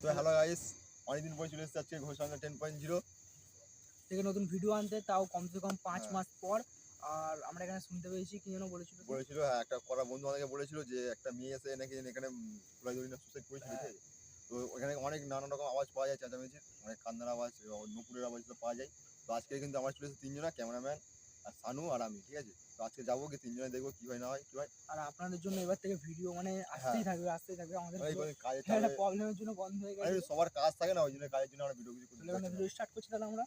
তো hello guys অনেকদিন পরে চলে এসেছে আজকে ঘোষণা টেন পয়েন্ট জিরো। থেকে নতুন ভিডিও আনতে তাও কমসে কম পাঁচ হ্যাঁ। মাস পর। আর আমরা এখানে শুনতে পেয়েছি কি যেন বলেছিল বলেছিল হ্যাঁ একটা করা বন্ধু আমাদেরকে বলেছিল যে একটা মেয়ে এসে নাকি এখানে সুসাইড করেছিল ঠিক আছে তো ওখানে অনেক নানান রকম আওয়াজ পাওয়া যায় চেঁচামেচির অনেক কান্নার আওয়াজ নুপুরের আওয়াজ পাওয়া যায়। তো আজকে কিন্তু আমার চলে এসেছে তিনজনা ক্যামেরাম্যান আর সানু আর আমি ঠিক আছে? তো আজকে যাব কি তিনজনে দেখব কি হয় না হয় কি হয়। আর আপনাদের জন্য এবার থেকে ভিডিও মানে আসতেই থাকবে আসতেই থাকবে। আমাদের এই কোনো কাজে একটা চাপে- প্রবলেমের জন্য বন্ধ হয়ে গেছে। সবার কাজ থাকে না ওই জন্য কাজের জন্য আমরা ভিডিও কিছু করতে। ভিডিও স্টার্ট করছি তাহলে আমরা?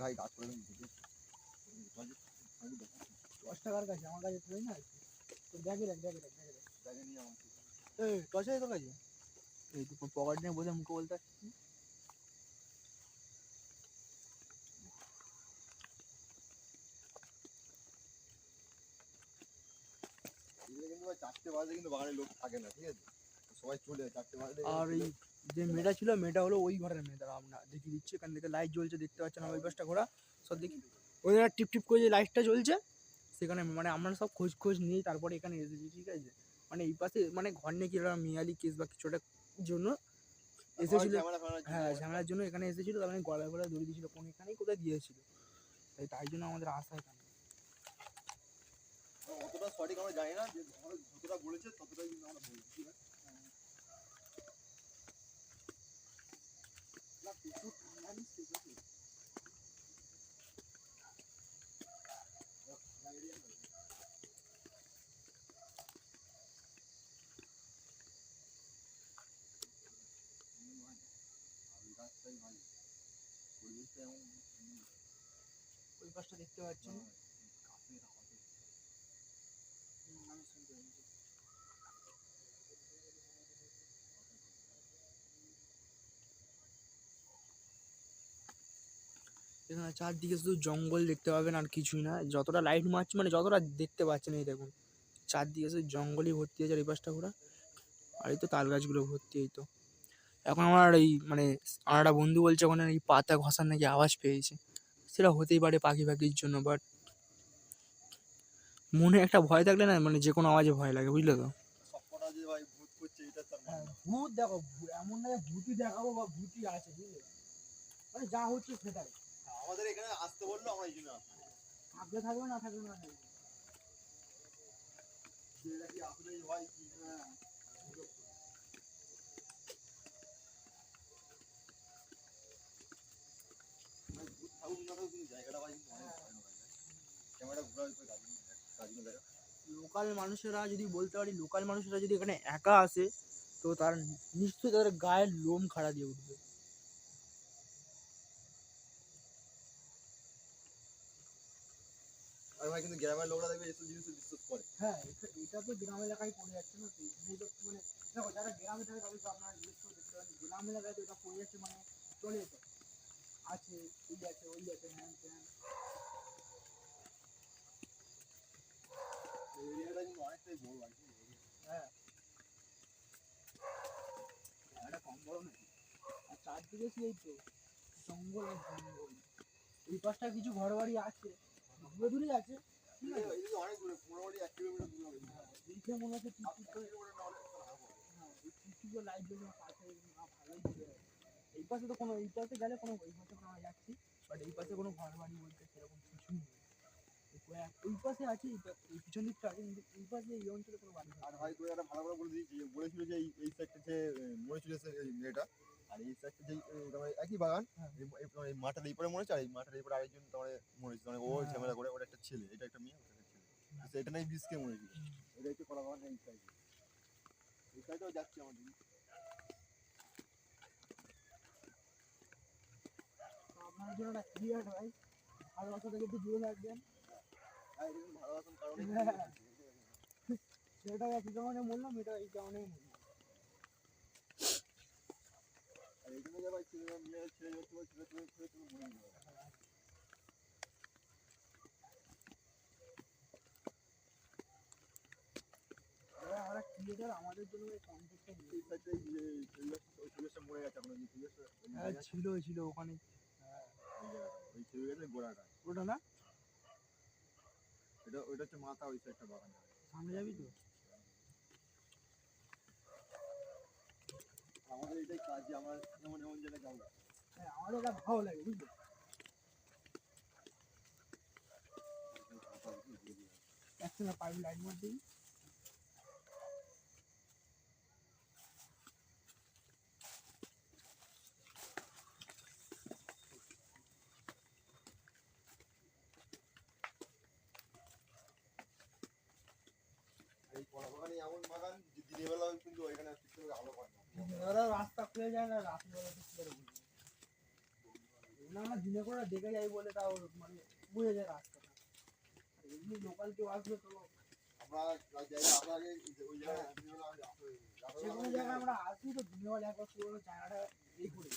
ভাই কাজ করে দশ টাকার কাছে আমার কাছে তুই না দেখে দেখ দেখে দেখ দেখে দেখ হাজার কাছে এই তো পকেট নিয়ে বসে মুখে বলতে চারটে বাজে কিন্তু বাগানের লোক থাকে না ঠিক আছে সবাই চলে চারটে বাজে আর এই যে মেয়েটা ছিল, মেয়েটা হলো ওই ঘরের মেয়ে আমরা দেখিয়ে দিচ্ছি। এখান থেকে লাইট জ্বলছে, দেখতে পাচ্ছেন ওই পাশটা ঘোরা। সব দেখি। ওই টিপ টিপ করে যে লাইটটা জ্বলছে সেখানে মানে আমরা সব খোঁজ খোঁজ নিয়ে তারপরে এখানে এসেছি ঠিক আছে? মানে এই পাশে মানে ঘর নিয়ে কি একটা মেয়ালি কেস বা কিছু একটা জন্য এসেছিল। হ্যাঁ ঝামেলার জন্য এখানে এসেছিল তার মানে গলায় গলায় দড়ি দিয়েছিল কোন এখানেই কোথায় দিয়েছিল। তাই তাই জন্য আমাদের আসা এখানে। অতটা সঠিক আমরা জানি না যে যতটা বলেছে ততটাই কিন্তু আমরা বলছি? না, প্রচুর ঠান্ডা নিচ্ছে, প্রচুর। ও, ঠান্ডা লেগে যাবে। হুম, ভাই। আর এই গাছটাই ভাই। পরিবেশটা এমন হুম, পাশটা দেখতে পাচ্ছেন। এখানে চারদিকে শুধু জঙ্গল দেখতে পাবেন আর কিছুই না। যতটা লাইট মারছে মানে যতটা দেখতে পাচ্ছেন এই দেখুন, চারদিকে শুধু জঙ্গলই ভর্তি হয়েছে আর এই পাশটা ঘোরা আর এই তো তাল গাছগুলো ভর্তি, এই তো। এখন আমার এই মানে আমার বন্ধু বলছে, ওখানে এই পাতা ঘষার নাকি আওয়াজ পেয়েছে। সেটা হতেই পারে পাখি পাখির জন্য বাট মনে একটা ভয় থাকলে না মানে যে কোনো আওয়াজে ভয় লাগে বুঝলে তো? সবকটা ভূত করছে এটা তার মানে। না। দেখো এমন না যে ভূতই দেখাবো বা ভূতই আছে বুঝলে? মানে যা হচ্ছে সেটাই। আমাদের এখানে আসতে বলল আমরা এই জন্য আসলাম। থাকবে না থাকলে না থাকবে। কি হয় কি হ্যাঁ ভাই ভূত থাকুক না থাকুক কিন্তু জায়গাটা ভাই কিন্তু অনেক ভয়ানক আছে। ক্যামেরা ঘোরা হয়েছে গাছগুলো দেখ- গাছগুলো দেখা লোকাল মানুষেরা যদি বলতে পারি লোকাল মানুষেরা যদি এখানে একা আসে তো তার নিশ্চয়ই তাদের গায়ের লোম খাড়া দিয়ে উঠবে। আর কিন্তু গ্রামের লোকরা দেখবে এসব জিনিসে বিশ্বাস করে। হ্যাঁ এটা- তো গ্রাম এলাকায় পড়ে যাচ্ছে না তো মানে দেখো যারা গ্রামে থাকে তাদের আপনারা জিজ্ঞেস করে দেখতে পারেন গ্রাম এলাকায় তো এটা পড়ে যাচ্ছে মানে চলে যেত। আছে ওই আছে ওই আছে হ্যান ত্যান এই এরিয়াটা কিন্তু অনেকটাই বড় কি হ্যাঁ। এটা কম বড় নাকি? আর চারদিকে এই তো জঙ্গল আর জঙ্গল। এই পাশটা কিছু ঘর বাড়ি আছে দূরে দূরে আছে আছে? অনেক দূরে মোটামুটি এক কিলোমিটার দূরে হবে। দেখে মনে হচ্ছে হ্যাঁ। এই লাইট না ভালোই এই পাশে তো কোনো এই পাশে গেলে কোনো ওই পাশে কোনো আমরা যাচ্ছি বাট এই পাশে কোনো ঘর বাড়ি বলতে সেরকম কিছুই নেই ওই পাশে আছে এই পিছন দিকটা আছে কিন্তু এই পাশে এই অঞ্চলে কোনো বাড়ি। আর ভাই তোর একটা ভালো করে বলে দিই যে বলেছিল যে এই এই সাইডটা যে মরেছিল এই মেয়েটা আর এই সাইডটা যে তোমার একই বাগান হ্যাঁ। এই মাঠের এই পারে মরেছে আর এই মাঠের এই পারে আরেকজন তোমার মরেছে মানে ও হ্যাঁ। ঝামেলা করে ওর একটা ছেলে এটা একটা মেয়ে ওটা একটা ছেলে এটা নাই বিষ খেয়ে মরেছিল এটা হচ্ছে কলা বাগান এই সাইডে এই সাইডেও যাচ্ছে আমাদের একটা ক্লিয়ার ভাই। ভালোবাসা থেকে একটু দূরে থাকবেন। সেটা একই কারণে বললাম এটা এই কারণেই বললাম আর এই জন্য যে ভাই ছেলে মেয়ে ছেলে ছেলে ছেলে ছেলে ছেলে ছেলে মরে যাবে এবার আমরা ক্রিয়েটার আমাদের জন্য হ্যাঁ ছিল ছিল ওখানে হচ্ছে গোড়াটা। ওটা না? এটা ওইটা হচ্ছে মাথা ওই একটা বাগান সামনে যাবি তো? আমাদের এটাই কাজ যে আমরা এমন এমন জায়গায় যাব হ্যাঁ আমাদের এটা ভালো লাগে বুঝলি? একসঙ্গে পাইপ লাইন মার দিই এই কলা বাগানে এমন বাগান যে দিনের বেলা কিন্তু ওইখানে ঠিকঠাক আলো পায় না ওরা দিনে করে দেখে যাই বলে তাও মানে বুঝে যায় রাস্তাটা। লোকাল কেউ আসবে তো যে কোনো আমরা আসি তো দিনে বেলা একবার পুরো জায়গাটা এই করে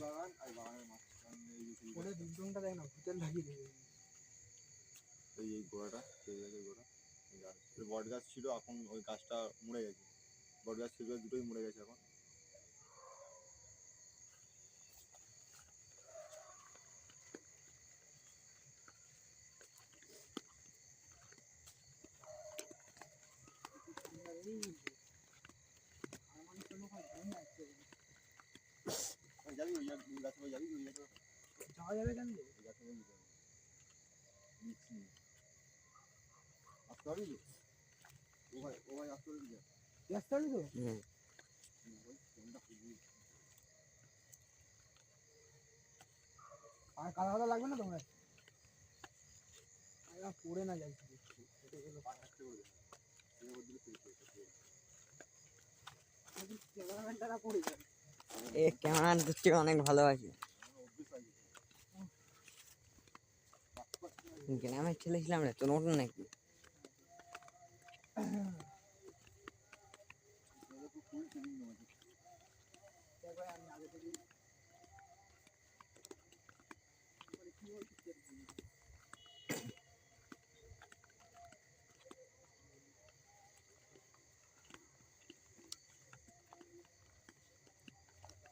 বাগান আর বাগানের মাঝখানে যে সেই দেখ না ভূতের লাগিয়ে দেবে এই গোড়াটা সেই গাছ বট গাছ ছিল এখন ওই গাছটা মরে গেছে। বট গাছ ছিল দুটোই মরে গেছে এখন। যাবি ওই গাছ- যাবি ওই গাছে। যাওয়া যাবে কেন? গাছে আর কাদা কাদা লাগবে না তোমার? পড়ে না যাই। এ ক্যামেরা দেখতে অনেক ভালোবাসি। আমার অভ্যেস আছে। গ্রামের ছেলে ছিলাম রে তোর নতুন নাকি এটা তো ফুল ট্রেনিং নেওয়া আছে। একবার আমি আগে মানে কি বলছি কি আর বলব।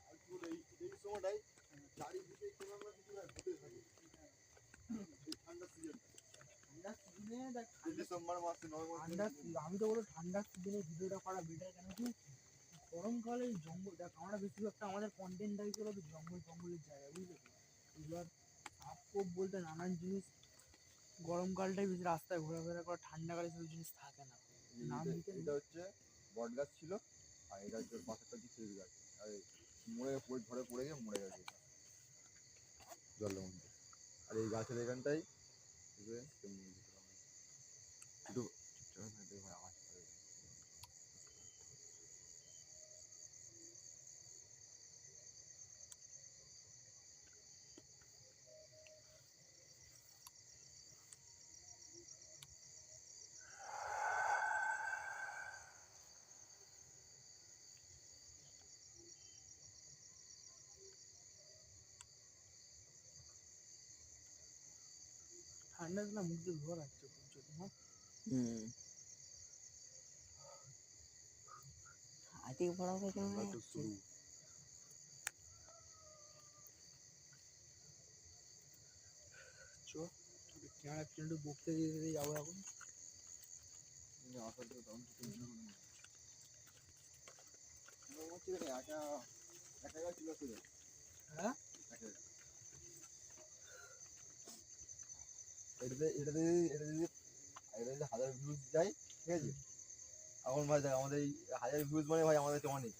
আর কি বলে, এই- এই সময়টায় চারিদিকে কোনো না কিছু না ঘুরতে থাকে। এই ঠান্ডার সিজনটা। ঠান্ডার সিজনে দেখ এই সি- আমি তো বলো ঠান্ডার সিজনে ভিডিওটা করা বেটার কেন কি গরমকালে জঙ্গল দেখ আমরা বেশিরভাগটা আমাদের কন্টেন্ট করে তো জঙ্গল জঙ্গলের জায়গা বুঝলে তো? এবার সাপ কোপ বলতে নানান জিনিস গরমকালটাই বেশি রাস্তায় ঘোরাফেরা করা ঠান্ডাকালে সেসব জিনিস থাকে না। নাম এটা- হচ্ছে বট গাছ ছিল আর এটা হচ্ছে পাশেরটা হচ্ছে খেজুর গাছ আর মরে পড়ে ঝড়ে পড়ে গিয়ে মরে গেছে। জলের মধ্যে আর এই গাছের এখানটাই এই যে তেমনি ভিতরে আমার- একটু চুপচাপ থাকতে ভাই আওয়াজ করে। ঠান্ডা না মুখ দিয়ে ধোয়া লাগছে প্রচুর না হুম। হাতি বড় হয়ে কেমন চো বকতে দিয়ে যাব এখন। আসার তো তখন তো একা একা ছিল হ্যাঁ একা একা। এটাতে এটাতে এটা যদি এটা যদি হাজার ভিউজ যায় ঠিক আছে? এখন ভাই দেখ আমাদের এই হাজার ভিউজ মানে ভাই আমাদের অনেক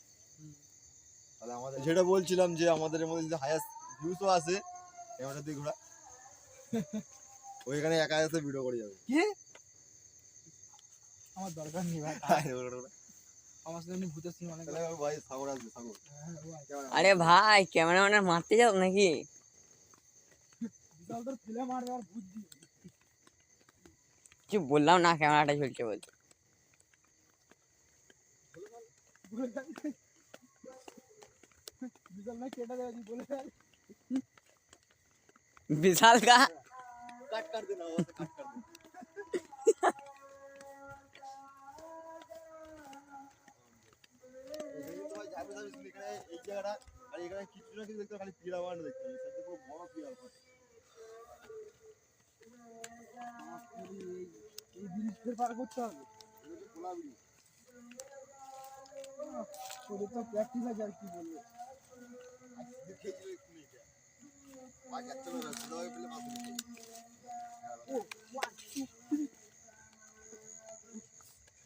তাহলে আমাদের যেটা বলছিলাম যে আমাদের এর মধ্যে যদি হাজার ভিউজও আসে ক্যামেরা দিয়ে ঘোরা। ওইখানে একা এসে ভিডিও করে যাবে। কি? আমার দরকার নেই ভাই। আমার সাথে ভূতের অনেক ভাই সাগর আসবে সাগর। হ্যাঁ, আছে। ক্যামেরা আরে ভাই ক্যামেরাম্যানের মারতে যাও নাকি? বিশাল তোর ফিলে মারবে আর ভূত দিয়ে। কিছু বললাম না ক্যামেরাটা চলছে বলতে বলে ফেল। বিশাল না কেটে দেবে বলে ফেল। বিশাল কা কাট कर देना वो काट कर देना এখানে তো ভাই সামনে সামনে শুধু এখানে এই জায়গাটা আর এখানে কিছু না কিছু দেখতে খালি পিড়া এই ব্রিজ ফের পার করতে হবে খোলা ব্রিজ তোদের তো প্র্যাকটিস।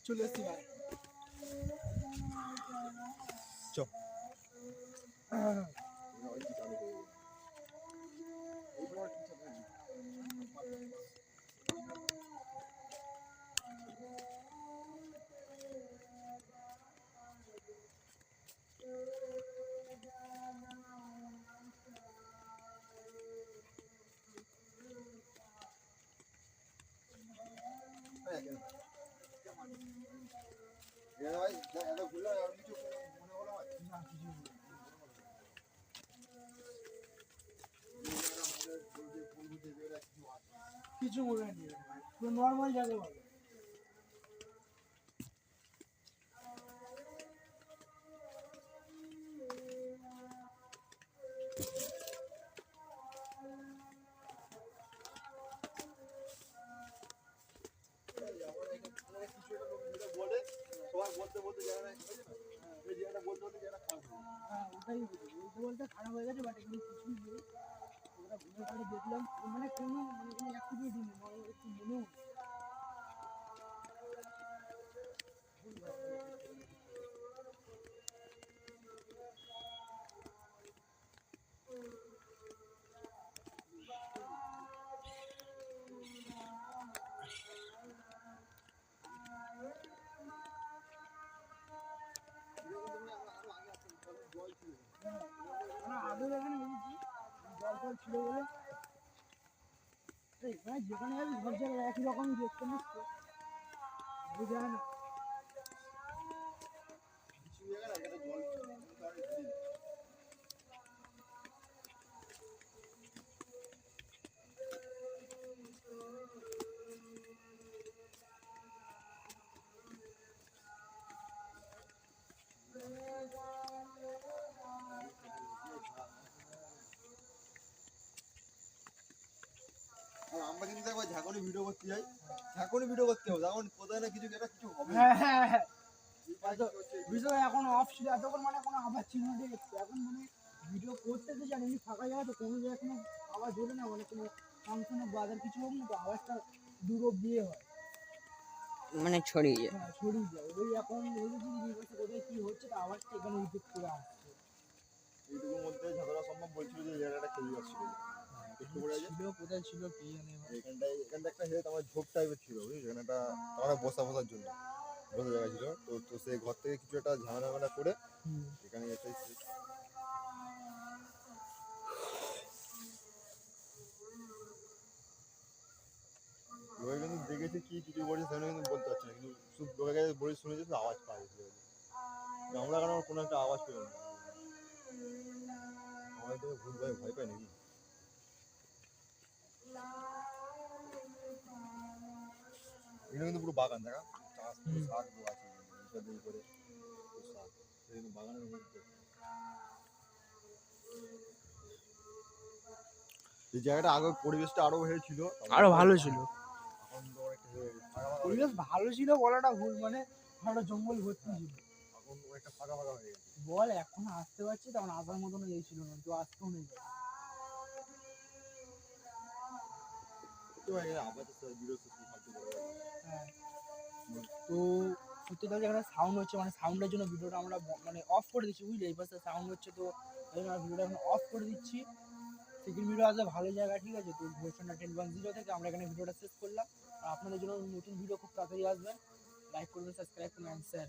চলে এসছি ভাই চ কিছু মনে ভাই পুরো নর্মাল জায়গা বলো সবাই বলতে বলতে জায়গাটা এই জায়গাটা বলতে বলতে জায়গাটা খারাপ হয়ে গেছে। হ্যাঁ ওটাই বলছি বলতে খারাপ হয়ে গেছে বাট এগুলো কিছুই নেই। ঘুরে দেখলাম মানে কোনো মানে কোনো একটু যেখানে সব জায়গায় একই রকম দেখতে নিচ্ছে বুঝা না? ভিডিও করতে হবে তখন কোথায় না কিছু একটা কিছু হবে হ্যাঁ হ্যাঁ হ্যাঁ। কি হচ্ছে? বিষয় এখন অফ ছিল এতক্ষণ মানে কোনো আবার দেখছে এখন মানে ভিডিও করতে তো জানি ফাঁকা জায়গা তো কোনো জায়গায় কোনো আওয়াজ হলে না মানে কোনো ফাংশনে বাজার কিছু হোক না তো আওয়াজটা দূর দিয়ে হয়। মানে ছড়িয়ে যায়। হ্যাঁ ছড়িয়ে যায়। ওই এখন দেখেছি জিজ্ঞাসা কোথায় কী হচ্ছে তো আওয়াজটা এখানে রিপিট করে আসছে। এইটুকুর মধ্যে ঝগড়া সম্ভব বলছিল যে জায়গাটা খেয়ে যাচ্ছিল একটু করে আছে ছিল কোথায় ছিল কে জানে এখানটায় এখানটা একটা হেড আমার ঝোপ টাইপের ছিল বুঝলি? এখানে একটা আমার বসা বসার জন্য। বসা জায়গা ছিল। তো তো সেই ঘর থেকে কিছু একটা ঝামেলা ঝামেলা করে হুম এখানে এসে লোকে কিন্তু দেখেছে কি কিছু বলছে সেখানে কিন্তু বলতে পারছে না। কিন্তু শুধু লোকের কাছে বলে শুনেছে আওয়াজ পাওয়া গেছে। আমরা কেন কোনো একটা আওয়াজ পেলাম না? আমার তো ভূত ভয় ভয় পাই নাকি? কিন্তু পুরো বাগান দেখা? চাষ শাক আছে করে শাক বাগানের মধ্যে। এই জায়গাটা আগে পরিবেশটা আরও ভালো ছিল। আরও ভালো ছিল। তো হয়ে হয়ে পরিবেশ ভালো ছিল বলাটা ভুল মানে একটা জঙ্গল ভর্তি ছিল। এখন অনেকটা ফাঁকা ফাঁকা হয়ে গেছে। বল এখন আসতে পারছি তখন আসার মতন এই ছিল না কেউ আসতেও নেই। তো হ্যাঁ। তো সত্যি কথা এখানে সাউন্ড হচ্ছে মানে সাউন্ডের জন্য ভিডিওটা আমরা মানে অফ করে দিচ্ছি বুঝলি? এই পাশে সাউন্ড হচ্ছে তো ভিডিওটা এখন অফ করে দিচ্ছি। সেকেন্ড ভিডিও আসলে ভালো জায়গা ঠিক আছে? তো ঘোষণা টেন ওয়ান জিরো থেকে আমরা এখানে ভিডিওটা শেষ করলাম। আর আপনাদের জন্য নতুন ভিডিও খুব তাড়াতাড়ি আসবে। লাইক করবেন সাবস্ক্রাইব করবেন স্যার